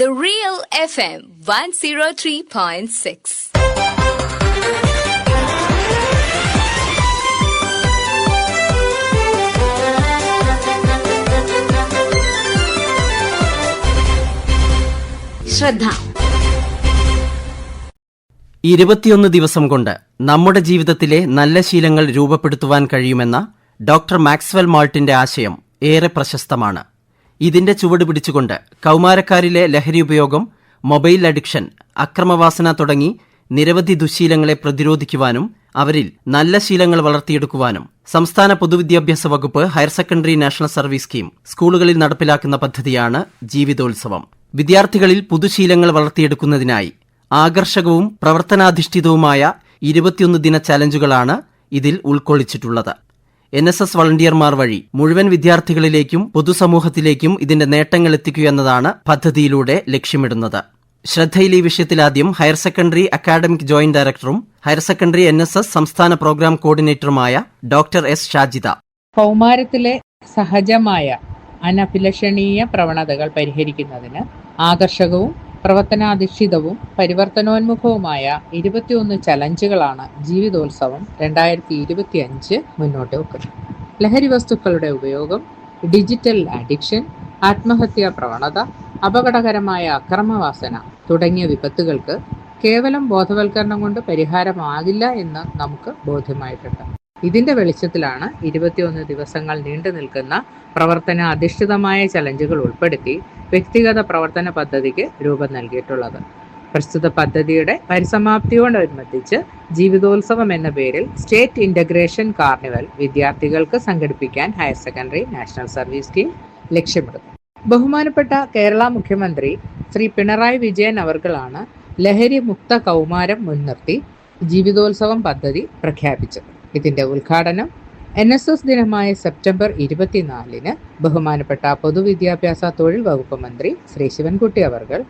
The Real FM 103.6. ശ്രദ്ധ ഇരുപത്തിയൊന്ന് ദിവസം കൊണ്ട് നമ്മുടെ ജീവിതത്തിലെ നല്ല ശീലങ്ങൾ രൂപപ്പെടുത്തുവാൻ കഴിയുമെന്ന ഡോക്ടർ മാക്സ്വെൽ മാൾട്ടിന്റെ ആശയം ഏറെ പ്രശസ്തമാണ് ഇതിന്റെ ചുവട് പിടിച്ചുകൊണ്ട് കൗമാരക്കാരിലെ ലഹരി ഉപയോഗം മൊബൈൽ അഡിക്ഷൻ അക്രമവാസന തുടങ്ങി നിരവധി ദുശീലങ്ങളെ പ്രതിരോധിക്കുവാനും അവരിൽ നല്ല ശീലങ്ങൾ വളർത്തിയെടുക്കുവാനും സംസ്ഥാന പൊതുവിദ്യാഭ്യാസ വകുപ്പ് higher secondary national service scheme സ്കൂളുകളിൽ നടപ്പിലാക്കുന്ന പദ്ധതിയാണ് ജീവിതോത്സവം. വിദ്യാർത്ഥികളിൽ പുതുശീലങ്ങൾ വളർത്തിയെടുക്കുന്നതിനായി ആകർഷകവും പ്രവർത്തനാധിഷ്ഠിതവുമായ ഇരുപത്തിയൊന്ന് ദിന ചലഞ്ചുകളാണ് ഇതിൽ ഉൾക്കൊള്ളിച്ചിട്ടുള്ളത്. എൻ എസ് എസ് വളണ്ടിയർമാർ വഴി മുഴുവൻ വിദ്യാർത്ഥികളിലേക്കും പൊതുസമൂഹത്തിലേക്കും ഇതിന്റെ നേട്ടങ്ങൾ എത്തിക്കുക എന്നതാണ് പദ്ധതിയിലൂടെ ലക്ഷ്യമിടുന്നത്. ശ്രദ്ധയിൽ ഈ വിഷയത്തിലാദ്യം ഹയർ സെക്കൻഡറി അക്കാഡമിക് ജോയിന്റ് ഡയറക്ടറും higher secondary N S S സംസ്ഥാന പ്രോഗ്രാം കോർഡിനേറ്ററുമായ ഡോക്ടർ എസ് ഷാജിത കൗമാരത്തിലെ സഹജമായ അനഭിലഷണീയ പ്രവണതകൾ പരിഹരിക്കുന്നതിന് ആകർഷകവും പ്രവർത്തനാധിഷ്ഠിതവും പരിവർത്തനോന്മുഖവുമായ ഇരുപത്തിയൊന്ന് ചലഞ്ചുകളാണ് ജീവിതോത്സവം രണ്ടായിരത്തി ഇരുപത്തി അഞ്ച് മുന്നോട്ട് വെക്കുന്നത്. ലഹരി വസ്തുക്കളുടെ ഉപയോഗം ഡിജിറ്റൽ അഡിക്ഷൻ ആത്മഹത്യാ പ്രവണത അപകടകരമായ അക്രമവാസന തുടങ്ങിയ വിപത്തുകൾക്ക് കേവലം ബോധവൽക്കരണം കൊണ്ട് പരിഹാരമാകില്ല എന്ന് നമുക്ക് ബോധ്യമായിട്ടുണ്ട്. ഇതിന്റെ വെളിച്ചത്തിലാണ് ഇരുപത്തിയൊന്ന് ദിവസങ്ങൾ നീണ്ടു നിൽക്കുന്ന പ്രവർത്തന അധിഷ്ഠിതമായ ചലഞ്ചുകൾ ഉൾപ്പെടുത്തി വ്യക്തിഗത പ്രവർത്തന പദ്ധതിക്ക് രൂപം നൽകിയിട്ടുള്ളത്. പ്രസ്തുത പദ്ധതിയുടെ പരിസമാപ്തിയോടനുബന്ധിച്ച് ജീവിതോത്സവം എന്ന പേരിൽ സ്റ്റേറ്റ് ഇന്റഗ്രേഷൻ കാർണിവൽ വിദ്യാർത്ഥികൾക്ക് സംഘടിപ്പിക്കാൻ higher secondary national service scheme ലക്ഷ്യമിടുന്നു. ബഹുമാനപ്പെട്ട കേരള മുഖ്യമന്ത്രി ശ്രീ പിണറായി വിജയൻ അവർകളാണ് ലഹരി മുക്ത കൗമാരം മുൻനിർത്തി ജീവിതോത്സവം പദ്ധതി പ്രഖ്യാപിച്ചത്. ഇതിന്റെ ഉദ്ഘാടനം എൻ എസ് എസ് ദിനമായ സെപ്റ്റംബർ ഇരുപത്തിനാലിന് ബഹുമാനപ്പെട്ട പൊതുവിദ്യാഭ്യാസ തൊഴിൽ വകുപ്പ് മന്ത്രി ശ്രീ ശിവൻകുട്ടി അവർകൾ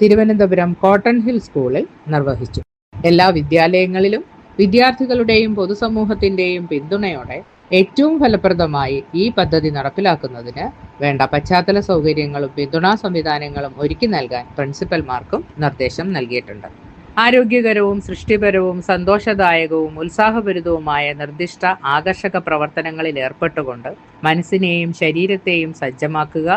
തിരുവനന്തപുരം കോട്ടൺ ഹിൽ സ്കൂളിൽ നിർവഹിച്ചു. എല്ലാ വിദ്യാലയങ്ങളിലും വിദ്യാർത്ഥികളുടെയും പൊതുസമൂഹത്തിന്റെയും പിന്തുണയോടെ ഏറ്റവും ഫലപ്രദമായി ഈ പദ്ധതി നടപ്പിലാക്കുന്നതിന് വേണ്ട പശ്ചാത്തല സൗകര്യങ്ങളും പിന്തുണാ സംവിധാനങ്ങളും ഒരുക്കി നൽകാൻ പ്രിൻസിപ്പൽമാർക്കും നിർദ്ദേശം നൽകിയിട്ടുണ്ട്. ആരോഗ്യകരവും സൃഷ്ടിപരവും സന്തോഷദായകവും ഉത്സാഹഭരിതവുമായ നിർദ്ദിഷ്ട ആകർഷക പ്രവർത്തനങ്ങളിൽ ഏർപ്പെട്ടുകൊണ്ട് മനസ്സിനെയും ശരീരത്തെയും സജ്ജമാക്കുക.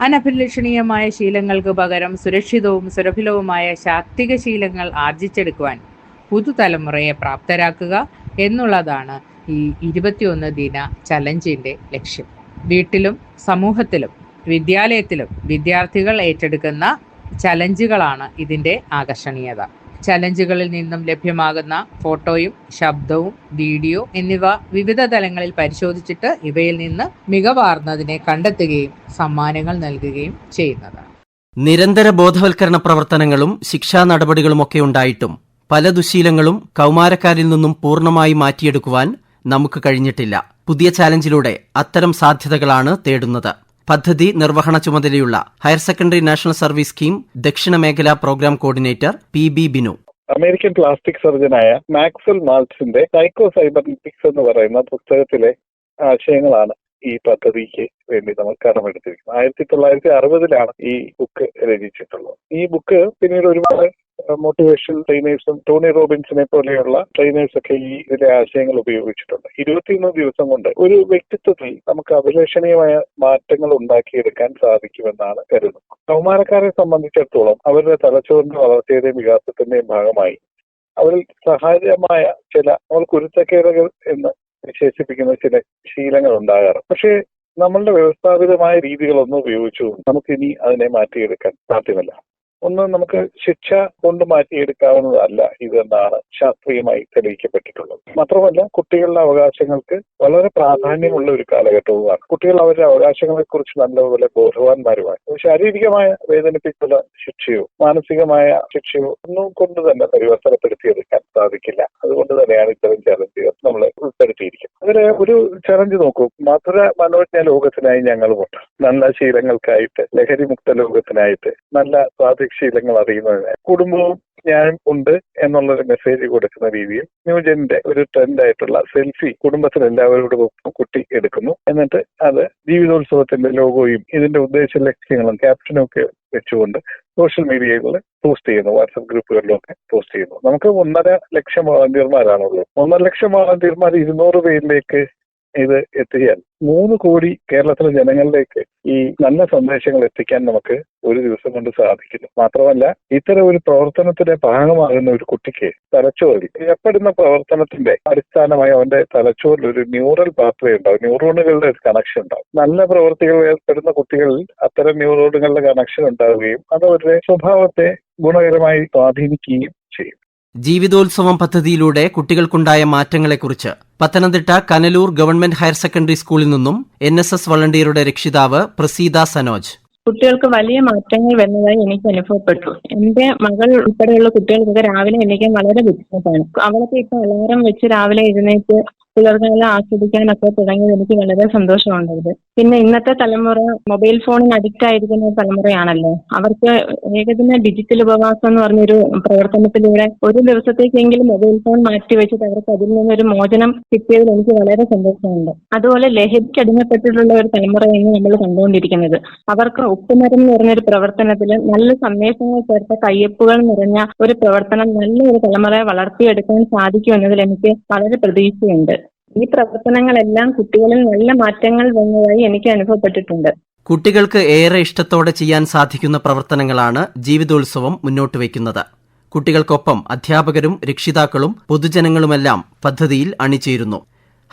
അനഭിലഷണീയമായ ശീലങ്ങൾക്ക് പകരം സുരക്ഷിതവും സുരഭിലവുമായ ശാക്തിക ശീലങ്ങൾ ആർജിച്ചെടുക്കുവാൻ പുതുതലമുറയെ പ്രാപ്തരാക്കുക എന്നുള്ളതാണ് ഈ ഇരുപത്തിയൊന്ന് ദിന ചലഞ്ചിന്റെ ലക്ഷ്യം. വീട്ടിലും സമൂഹത്തിലും വിദ്യാലയത്തിലും വിദ്യാർത്ഥികൾ ഏറ്റെടുക്കുന്ന ചലഞ്ചുകളാണ് ഇതിന്റെ ആകർഷണീയത. ചലഞ്ചുകളിൽ നിന്നും ലഭ്യമാകുന്ന ഫോട്ടോയും ശബ്ദവും വീഡിയോ എന്നിവ വിവിധ തലങ്ങളിൽ പരിശോധിച്ചിട്ട് ഇവയിൽ നിന്ന് മികവാർന്നതിനെ കണ്ടെത്തുകയും സമ്മാനങ്ങൾ നൽകുകയും ചെയ്യുന്നതാണ്. നിരന്തര ബോധവൽക്കരണ പ്രവർത്തനങ്ങളും ശിക്ഷാ നടപടികളുമൊക്കെ ഉണ്ടായിട്ടും പല ദുശീലങ്ങളും കൗമാരക്കാരിൽ നിന്നും പൂർണമായി മാറ്റിയെടുക്കുവാൻ നമുക്ക് കഴിഞ്ഞിട്ടില്ല. പുതിയ ചാലഞ്ചിലൂടെ അത്തരം സാധ്യതകളാണ് തേടുന്നത്. പദ്ധതി നിർവഹണ ചുമതലയുള്ള higher secondary national service scheme ദക്ഷിണ മേഖലാ program coordinator P B Binu. American plastic സർജനായ Maxwell മാൾസിന്റെ സൈക്കോ സൈബർനെറ്റിക്സ് എന്ന് പറയുന്ന പുസ്തകത്തിലെ ആശയങ്ങളാണ് ഈ പദ്ധതിക്ക് വേണ്ടി നമ്മൾ കടമെടുത്തിരിക്കുന്നത് ആയിരത്തി തൊള്ളായിരത്തി അറുപതിലാണ് ഈ ബുക്ക് രചിച്ചിട്ടുള്ളത്. ഈ ബുക്ക് പിന്നീട് ഒരുപാട് മോട്ടിവേഷൻ ട്രെയിനേഴ്സും ടോണി റോബിൻസിനെ പോലെയുള്ള ട്രെയിനേഴ്സ് ഒക്കെ ഈ ഇതിലെ ആശയങ്ങൾ ഉപയോഗിച്ചിട്ടുണ്ട്. ഇരുപത്തിമൂന്ന് ദിവസം കൊണ്ട് ഒരു വ്യക്തിത്വത്തിൽ നമുക്ക് അഭിലഷണീയമായ മാറ്റങ്ങൾ ഉണ്ടാക്കിയെടുക്കാൻ സാധിക്കുമെന്നാണ് കരുതുന്നത്. കൗമാരക്കാരെ സംബന്ധിച്ചിടത്തോളം അവരുടെ തലച്ചോറിന്റെ വളർച്ചയുടെയും വികാസത്തിന്റെയും ഭാഗമായി അവരിൽ സഹായമായ ചില അവർ കുരുത്തക്കേടുകൾ എന്ന് വിശേഷിപ്പിക്കുന്ന ചില ശീലങ്ങൾ ഉണ്ടാകാറ് പക്ഷേ നമ്മളുടെ വ്യവസ്ഥാപിതമായ രീതികളൊന്നും ഉപയോഗിച്ചു നമുക്കിനി അതിനെ മാറ്റിയെടുക്കാൻ സാധ്യമല്ല. ഒന്ന് നമുക്ക് ശിക്ഷ കൊണ്ട് മാറ്റിയെടുക്കാവുന്നതല്ല ഇതെന്നാണ് ശാസ്ത്രീയമായി തെളിയിക്കപ്പെട്ടിട്ടുള്ളത്. മാത്രമല്ല കുട്ടികളുടെ അവകാശങ്ങൾക്ക് വളരെ പ്രാധാന്യമുള്ള ഒരു കാലഘട്ടവുമാണ്. കുട്ടികൾ അവരുടെ അവകാശങ്ങളെ കുറിച്ച് നല്ലപോലെ ബോധവാന്മാരുമായി ശാരീരികമായ വേദനിപ്പിക്കുന്ന ശിക്ഷയോ മാനസികമായ ശിക്ഷയോ ഒന്നും കൊണ്ട് തന്നെ പരിവർത്തനപ്പെടുത്തിയെടുക്കാൻ സാധിക്കില്ല. അതുകൊണ്ട് തന്നെയാണ് ഇത്തരം ചലഞ്ചുകൾ നമ്മൾ ഉൾപ്പെടുത്തിയിരിക്കുന്നത്. അങ്ങനെ ഒരു ചലഞ്ച് നോക്കൂ. മധുര മനോജ്ഞ ലോകത്തിനായി ഞങ്ങളുമുണ്ട്. നല്ല ശീലങ്ങൾക്കായിട്ട് ലഹരി മുക്ത ലോകത്തിനായിട്ട് നല്ല സ്വാധിക ശീലങ്ങൾ അറിയുന്നതിന് കുടുംബവും ഞാൻ ഉണ്ട് എന്നുള്ളൊരു മെസ്സേജ് കൊടുക്കുന്ന രീതിയിൽ ന്യൂജന്റെ ഒരു ട്രെൻഡ് ആയിട്ടുള്ള സെൽഫി കുടുംബത്തിൽ എല്ലാവരോടും കുട്ടി എടുക്കുന്നു. എന്നിട്ട് അത് ജീവിതോത്സവത്തിന്റെ ലോഗോയും ഇതിന്റെ ഉദ്ദേശ ലക്ഷ്യങ്ങളും ക്യാപ്ഷനും ഒക്കെ വെച്ചുകൊണ്ട് സോഷ്യൽ മീഡിയകളിൽ പോസ്റ്റ് ചെയ്യുന്നു. വാട്സപ്പ് ഗ്രൂപ്പുകളിലൊക്കെ പോസ്റ്റ് ചെയ്യുന്നു. നമുക്ക് ഒന്നര ലക്ഷം വളണ്ടിയർമാരാണുള്ളത്. ഒന്നര ലക്ഷം വളണ്ടിയർമാർ ഇരുന്നൂറ് പേരിലേക്ക് ഇത് എത്തിയാൽ മൂന്ന് കോടി കേരളത്തിലെ ജനങ്ങളിലേക്ക് ഈ നല്ല സന്ദേശങ്ങൾ എത്തിക്കാൻ നമുക്ക് ഒരു ദിവസം കൊണ്ട് സാധിക്കുന്നു. മാത്രമല്ല ഇത്തരം ഒരു പ്രവർത്തനത്തിന്റെ ഭാഗമാകുന്ന ഒരു കുട്ടിക്ക് തലച്ചോറിൽ ഏർപ്പെടുന്ന പ്രവർത്തനത്തിന്റെ അടിസ്ഥാനമായി അവന്റെ തലച്ചോറിൽ ഒരു ന്യൂറൽ പാത്വേ ഉണ്ടാവും. ന്യൂറോണുകളുടെ ഒരു കണക്ഷൻ ഉണ്ടാവും. നല്ല പ്രവൃത്തികൾ ഏർപ്പെടുന്ന കുട്ടികളിൽ അത്തരം ന്യൂറോണുകളുടെ കണക്ഷൻ ഉണ്ടാവുകയും അത് അവരുടെ സ്വഭാവത്തെ ഗുണകരമായി സ്വാധീനിക്കുകയും ചെയ്യും. ജീവിതോത്സവം പദ്ധതിയിലൂടെ കുട്ടികൾക്കുണ്ടായ മാറ്റങ്ങളെക്കുറിച്ച് Pathanamthitta Kanalur government higher secondary സ്കൂളിൽ നിന്നും എൻ എസ് എസ് വളണ്ടിയറുടെ രക്ഷിതാവ് പ്രസീത സനോജ്. കുട്ടികൾക്ക് വലിയ മാറ്റങ്ങൾ വന്നതായി എനിക്ക് അനുഭവപ്പെട്ടു. എന്റെ മകൾ ഉൾപ്പെടെയുള്ള കുട്ടികൾക്കൊക്കെ രാവിലെ എണീക്കാൻ വളരെ ബുദ്ധിമുട്ടാണ്. അവളൊക്കെ ഇപ്പൊ അലാറം വെച്ച് രാവിലെ എഴുന്നേറ്റ് പുലർകാലം ആസ്വദിക്കാനൊക്കെ തുടങ്ങിയത് എനിക്ക് വളരെ സന്തോഷമുണ്ടത് പിന്നെ ഇന്നത്തെ തലമുറ മൊബൈൽ ഫോണിന് അഡിക്റ്റ് ആയിരിക്കുന്ന തലമുറയാണല്ലോ. അവർക്ക് ഏകദിന ഡിജിറ്റൽ ഉപവാസം എന്ന് പറഞ്ഞൊരു പ്രവർത്തനത്തിലൂടെ ഒരു ദിവസത്തേക്കെങ്കിലും മൊബൈൽ ഫോൺ മാറ്റി വെച്ചിട്ട് അവർക്ക് അതിൽ നിന്നൊരു മോചനം കിട്ടിയതിൽ എനിക്ക് വളരെ സന്തോഷമുണ്ട്. അതുപോലെ ലഹരിക്ക് അടിമപ്പെട്ടിട്ടുള്ള ഒരു തലമുറയാണ് നമ്മൾ കണ്ടുകൊണ്ടിരിക്കുന്നത്. അവർക്ക് ഉപ്പുമരം എന്ന് പറഞ്ഞൊരു പ്രവർത്തനത്തിൽ നല്ല സന്ദേശങ്ങൾ ചേർത്ത കയ്യൊപ്പുകൾ നിറഞ്ഞ ഒരു പ്രവർത്തനം നല്ലൊരു തലമുറയെ വളർത്തിയെടുക്കാൻ സാധിക്കും എന്നതിൽ എനിക്ക് വളരെ പ്രതീക്ഷയുണ്ട്. ഈ പ്രവർത്തനങ്ങളെല്ലാം കുട്ടികളിൽ നല്ല മാറ്റങ്ങൾ വന്നതായി എനിക്ക് അനുഭവപ്പെട്ടിട്ടുണ്ട്. കുട്ടികൾക്ക് ഏറെ ഇഷ്ടത്തോടെ ചെയ്യാൻ സാധിക്കുന്ന പ്രവർത്തനങ്ങളാണ് ജീവിതോത്സവം മുന്നോട്ട് വയ്ക്കുന്നത്. കുട്ടികൾക്കൊപ്പം അധ്യാപകരും രക്ഷിതാക്കളും പൊതുജനങ്ങളുമെല്ലാം പദ്ധതിയിൽ അണിചേരുന്നു.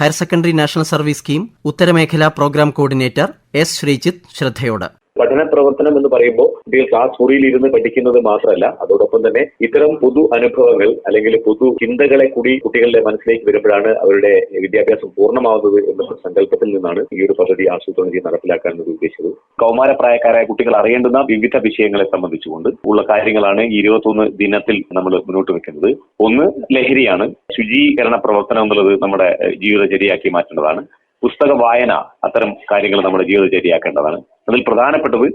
Higher secondary national service scheme ഉത്തരമേഖലാ program coordinator S Sreejith ശ്രദ്ധയോട്. പഠന പ്രവർത്തനം എന്ന് പറയുമ്പോൾ കുട്ടികൾ ക്ലാസ് മുറിയിൽ ഇരുന്ന് പഠിക്കുന്നത് മാത്രമല്ല അതോടൊപ്പം തന്നെ ഇത്തരം പുതു അനുഭവങ്ങൾ അല്ലെങ്കിൽ പുതു ചിന്തകളെ കൂടി കുട്ടികളുടെ മനസ്സിലേക്ക് വരുമ്പോഴാണ് അവരുടെ വിദ്യാഭ്യാസം പൂർണമാവുന്നത് എന്നുള്ള സങ്കല്പത്തിൽ നിന്നാണ് ഈ ഒരു പദ്ധതി ആസൂത്രണം ചെയ്ത് നടപ്പിലാക്കാൻ ഉദ്ദേശിച്ചത്. കൗമാരപ്രായക്കാരായ കുട്ടികൾ അറിയേണ്ടുന്ന വിവിധ വിഷയങ്ങളെ സംബന്ധിച്ചുകൊണ്ട് ഉള്ള കാര്യങ്ങളാണ് ഇരുപത്തൊന്ന് ദിനത്തിൽ നമ്മൾ മുന്നോട്ട് വെക്കുന്നത്. ഒന്ന് ലഹരിയാണ്. ശുചീകരണ പ്രവർത്തനം എന്നുള്ളത് നമ്മുടെ ജീവിതചര്യയാക്കി മാറ്റേണ്ടതാണ്. പുസ്തക വായന അത്തരം കാര്യങ്ങൾ നമ്മുടെ ജീവിതചര്യയാക്കേണ്ടതാണ്. അതിൽ പ്രധാനപ്പെട്ടത്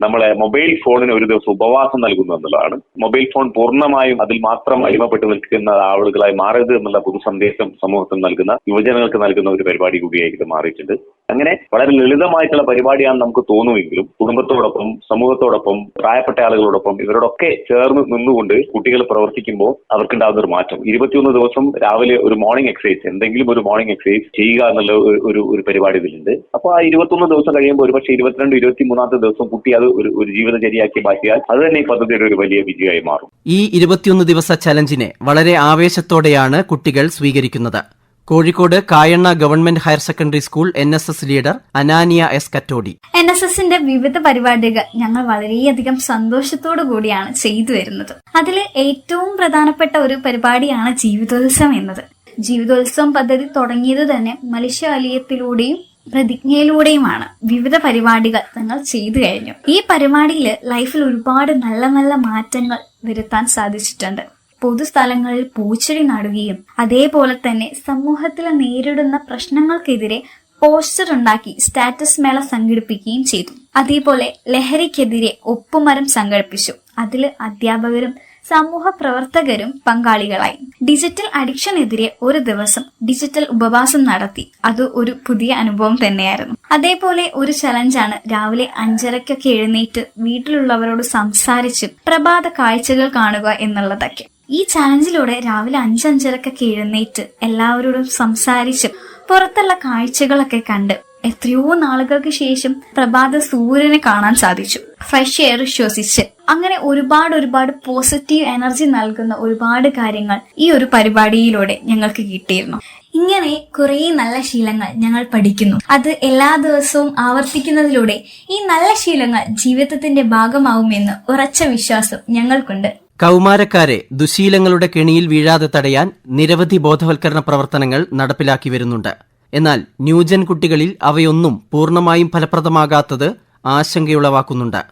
നമ്മളെ മൊബൈൽ ഫോണിന് ഒരു ദിവസം ഉപവാസം നൽകുന്നു എന്നുള്ളതാണ്. മൊബൈൽ ഫോൺ പൂർണമായും അതിൽ മാത്രം അടിമപ്പെട്ട് നിൽക്കുന്ന ആളുകളായി മാറരുത് എന്നുള്ള പൊതു സന്ദേശം സമൂഹത്തിൽ നൽകുന്ന യുവജനങ്ങൾക്ക് നൽകുന്ന ഒരു പരിപാടി കൂടിയായി ഇത് മാറിയിട്ടുണ്ട്. അങ്ങനെ വളരെ ലളിതമായിട്ടുള്ള പരിപാടിയാണ് നമുക്ക് തോന്നുമെങ്കിലും കുടുംബത്തോടൊപ്പം സമൂഹത്തോടൊപ്പം പ്രായപ്പെട്ട ആളുകളോടൊപ്പം ഇവരോടൊക്കെ ചേർന്ന് നിന്നുകൊണ്ട് കുട്ടികൾ പ്രവർത്തിക്കുമ്പോൾ അവർക്കുണ്ടാകുന്ന ഒരു മാറ്റം. ഇരുപത്തിയൊന്ന് ദിവസം രാവിലെ ഒരു മോർണിംഗ് എക്സസൈസ് എന്തെങ്കിലും ഒരു മോർണിംഗ് എക്സസൈസ് ചെയ്യുക എന്നുള്ള ഒരു- ഒരു പരിപാടി ഇതിലുണ്ട്. അപ്പോൾ ആ ഇരുപത്തൊന്ന് ദിവസം കഴിയുമ്പോൾ ഒരുപക്ഷെ ഇരുപത്തിരണ്ട് ഇരുപത്തി മൂന്നാമത്തെ ദിവസം കുട്ടി അത് ഒരു ഒരു ജീവിതചര്യയാക്കി മാറ്റിയാൽ അത് തന്നെ ഈ പദ്ധതിയുടെ ഒരു വലിയ വിജയമായി മാറും. ഈ ഇരുപത്തിയൊന്ന് ദിവസ ചലഞ്ചിനെ വളരെ ആവേശത്തോടെയാണ് കുട്ടികൾ സ്വീകരിക്കുന്നത്. Kozhikode Kayanna government higher secondary school N S S leader Ananiya S Kattodi. N S എസിന്റെ വിവിധ പരിപാടികൾ ഞങ്ങൾ വളരെയധികം സന്തോഷത്തോടു കൂടിയാണ് ചെയ്തു വരുന്നത്. അതിൽ ഏറ്റവും പ്രധാനപ്പെട്ട ഒരു പരിപാടിയാണ് ജീവിതോത്സവം എന്നത്. ജീവിതോത്സവം പദ്ധതി തുടങ്ങിയത് തന്നെ മനുഷ്യാലയത്തിലൂടെയും പ്രതിജ്ഞയിലൂടെയുമാണ് വിവിധ പരിപാടികൾ ഞങ്ങൾ ചെയ്തു കഴിഞ്ഞു. ഈ പരിപാടിയിൽ ലൈഫിൽ ഒരുപാട് നല്ല നല്ല മാറ്റങ്ങൾ വരുത്താൻ സാധിച്ചിട്ടുണ്ട്. പൊതുസ്ഥലങ്ങളിൽ പൂച്ചെടി നടുകയും അതേപോലെ തന്നെ സമൂഹത്തിൽ നേരിടുന്ന പ്രശ്നങ്ങൾക്കെതിരെ പോസ്റ്റർ ഉണ്ടാക്കി സ്റ്റാറ്റസ് മേള സംഘടിപ്പിക്കുകയും ചെയ്തു. അതേപോലെ ലഹരിക്കെതിരെ ഒപ്പുമരം സംഘടിപ്പിച്ചു. അതിൽ അധ്യാപകരും സമൂഹ പ്രവർത്തകരും പങ്കാളികളായി. ഡിജിറ്റൽ അഡിക്ഷനെതിരെ ഒരു ദിവസം ഡിജിറ്റൽ ഉപവാസം നടത്തി. അത് ഒരു പുതിയ അനുഭവം തന്നെയായിരുന്നു. അതേപോലെ ഒരു ചലഞ്ചാണ് രാവിലെ അഞ്ചരക്കൊക്കെ എഴുന്നേറ്റ് വീട്ടിലുള്ളവരോട് സംസാരിച്ച് പ്രഭാത കാഴ്ചകൾ കാണുക എന്നുള്ളതൊക്കെ. ഈ ചാലഞ്ചിലൂടെ രാവിലെ അഞ്ചഞ്ചരക്കൊക്കെ എഴുന്നേറ്റ് എല്ലാവരോടും സംസാരിച്ച് പുറത്തുള്ള കാഴ്ചകളൊക്കെ കണ്ട് എത്രയോ നാളുകൾക്ക് ശേഷം പ്രഭാത സൂര്യനെ കാണാൻ സാധിച്ചു. ഫ്രഷ് എയർ ശ്വസിച്ച്. അങ്ങനെ ഒരുപാട് ഒരുപാട് പോസിറ്റീവ് എനർജി നൽകുന്ന ഒരുപാട് കാര്യങ്ങൾ ഈ ഒരു പരിപാടിയിലൂടെ ഞങ്ങൾക്ക് കിട്ടിയിരുന്നു. ഇങ്ങനെ കുറേ നല്ല ശീലങ്ങൾ ഞങ്ങൾ പഠിക്കുന്നു. അത് എല്ലാ ദിവസവും ആവർത്തിക്കുന്നതിലൂടെ ഈ നല്ല ശീലങ്ങൾ ജീവിതത്തിന്റെ ഭാഗമാവുമെന്ന് ഉറച്ച വിശ്വാസം ഞങ്ങൾക്കുണ്ട്. കൗമാരക്കാരെ ദുശീലങ്ങളുടെ കെണിയിൽ വീഴാതെ തടയാൻ നിരവധി ബോധവൽക്കരണ പ്രവർത്തനങ്ങൾ നടപ്പിലാക്കി വരുന്നുണ്ട്. എന്നാൽ ന്യൂജൻ കുട്ടികളിൽ അവയൊന്നും പൂർണമായും ഫലപ്രദമാകാത്തത് ആശങ്കയുളവാക്കുന്നുണ്ട്.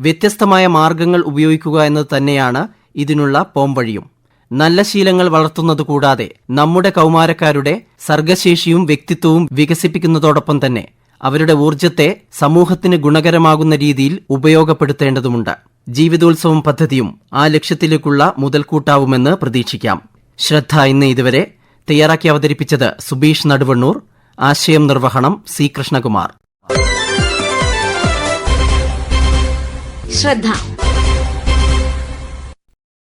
വ്യത്യസ്തമായ മാർഗങ്ങൾ ഉപയോഗിക്കുക എന്നത് തന്നെയാണ് ഇതിനുള്ള പോംവഴിയും. നല്ല ശീലങ്ങൾ വളർത്തുന്നത് കൂടാതെ നമ്മുടെ കൗമാരക്കാരുടെ സർഗശേഷിയും വ്യക്തിത്വവും വികസിപ്പിക്കുന്നതോടൊപ്പം തന്നെ അവരുടെ ഊർജത്തെ സമൂഹത്തിന് ഗുണകരമാകുന്ന രീതിയിൽ ഉപയോഗപ്പെടുത്തേണ്ടതുണ്ട്. ജീവിതോത്സവം പദ്ധതിയും ആ ലക്ഷ്യത്തിലേക്കുള്ള മുതൽക്കൂട്ടാവുമെന്ന് പ്രതീക്ഷിക്കാം. ശ്രദ്ധ ഇന്ന് ഇതുവരെ തയ്യാറാക്കി അവതരിപ്പിച്ചത് സുബീഷ് നടുവണ്ണൂർ ആശയം നിർവഹണം സി കൃഷ്ണകുമാർ. ശ്രദ്ധ.